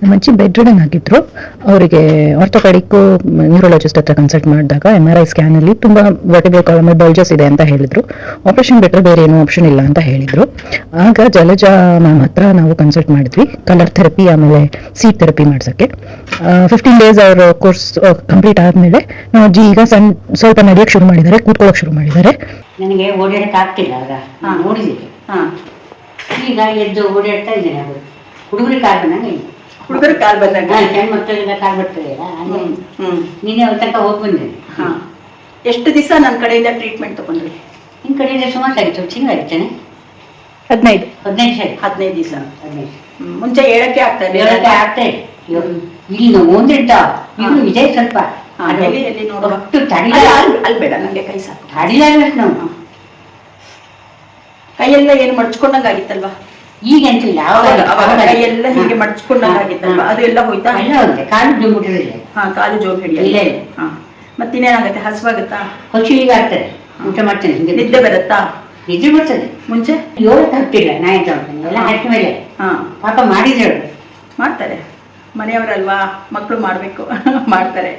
ನಮ್ಮ ಅಜ್ಜಿ bed ridden ಆಗಿದ್ರು ಅವರಿಗೆ ಆರ್ಥೋಪೆಡಿಕ್ ನ್ಯೂರಾಲಜಿಸ್ಟ್ ಹತ್ರ ಕನ್ಸಲ್ಟ್ ಮಾಡಿದಾಗ ಎಂ ಆರ್ ಐ ಸ್ಕ್ಯಾನ್ ಅಲ್ಲಿ ತುಂಬಾ ವರ್ಟಿಬಲ್ ಕಾಲಮ್ ಬಲ್ಜಸ್ ಇದೆ ಅಂತ ಹೇಳಿದ್ರು. ಆಪರೇಷನ್ ಬಿಟ್ಟರೆ ಬೇರೆ ಏನೂ ಆಪ್ಷನ್ ಇಲ್ಲ ಅಂತ ಹೇಳಿದ್ರು. ಆಗ ಜಲಜ ಮ್ಯಾಮ್ ಹತ್ರ ನಾವು ಕನ್ಸಲ್ಟ್ ಮಾಡಿದ್ವಿ. ಕಲರ್ ಥೆರಪಿ ಆಮೇಲೆ ಸೀಟ್ ಥೆರಪಿ ಮಾಡ್ಸಕ್ಕೆ. ಫಿಫ್ಟೀನ್ ಡೇಸ್ ಅವ್ರ ಕೋರ್ಸ್ ಕಂಪ್ಲೀಟ್ ಆದ್ಮೇಲೆ ನಮ್ಮ ಅಜ್ಜಿ ಈಗ ಸಣ್ಣ ಸ್ವಲ್ಪ ನಡೆಯೋಕೆ ಶುರು ಮಾಡಿದ್ದಾರೆ ಕೂತ್ಕೊಳ್ಳೋಕೆ ಶುರು ಮಾಡಿದ್ದಾರೆ. ನನಗೆ ಓಡಾಡಕ್ಕೆ ಆಗ್ತಿಲ್ಲ ಆಗ. ಈಗ ಎದ್ದು ಓಡಾಡ್ತಾ ಇದ್ದೀನಿ ಅದು ಹುಡುಗರಿಗೆ ಕಾಲ್ ಬಂದಂಗ ಹುಡುಗರ ಕಾಲ್ ಬಂದಾಗ ಹೆಣ್ಣು ಮಕ್ಕಳಿಗೆಲ್ಲ ಕಾಲ್ ಬರ್ತದೆ. ನೀನೇ ಅವ್ರ ತನಕ ಹೋಗಿ ಬಂದೆ. ಹಾ. ಎಷ್ಟು ದಿವಸ ನನ್ನ ಕಡೆಯಿಂದ ಟ್ರೀಟ್ಮೆಂಟ್ ತಗೊಂಡ್ರಿ? ನಿನ್ನ ಕಡೆಯಿಂದ ಸುಮಾರು ಆಗಿತ್ತು ಚಿಂಗಾಗಿತ್ತೇನೆ ಹದಿನೈದು. ಹದಿನೈದು ಸರಿ. ಹದಿನೈದು ದಿವಸ. ಹದಿನೈದು ಮುಂಚೆ ಹೇಳಕ್ಕೆ ಆಗ್ತಾ ಹೇಳಕ್ಕೆ ಇಲ್ಲ ಆಗ್ತಾ ಇಲ್ಲ. ಇಲ್ಲಿ ನಾವು ಒಂದಿಟ್ಟ. ಇನ್ನು. ಇದೆ ಸ್ವಲ್ಪ. ಒಟ್ಟು ತಡಿಲ. ಅಲ್ಲಿ- ಬೇಡ ನನಗೆ ಕೈ ಸಾಕು. ತಡಿಲಾಗಷ್ಟು ನಾವು. ಕೈಯೆಲ್ಲ ಏನು ಮಡ್ಚ್ಕೊಂಡಂಗೆ ಆಗಿತ್ತಲ್ವಾ ಈಗ ಯಾವ ಎಲ್ಲ ಹೀಗೆ ಮಡ್ಚ್ಕೊಂಡಂಗ ಆಗಿತ್ತಲ್ವಾ ಅದು ಎಲ್ಲ ಹೋಯ್ತಾ? ಎಲ್ಲ ಹೋಗಿದೆ ಕಾಲು ಬಿಡ್ಬಿಟ್ಟಿರಲಿಲ್ಲ ಹಾ ಕಾಲು ಇಲ್ಲ, ಹಿಡಿಯಲ್ಲ. ಹಾ. ಮತ್ತಿನ್ನೇನಾಗುತ್ತೆ ಹಸುವಾಗುತ್ತಾ? ಹಸು ಈಗ ಆಗ್ತದೆ. ಊಟ ಮಾಡ್ತೇನೆ ಹಿಂಗೆ ನಿದ್ದೆ ಬರುತ್ತಾ? ನಿದ್ದೆ ಬರ್ತದೆ. ಮುಂಚೆ? ಯೋಗ ತಪ್ಪಿಲ್ಲ ನಾ ಎಂತ ಎಲ್ಲ ಹಾಕಿ ಮೇಲೆ. ಹಾ. ಪಾಪ ಮಾಡಿದ್ರು ಮಾಡ್ತಾರೆ. ಮನೆಯವರಲ್ವಾ? ಮಕ್ಕಳು ಮಾಡಬೇಕು. ಮಾಡ್ತಾರೆ.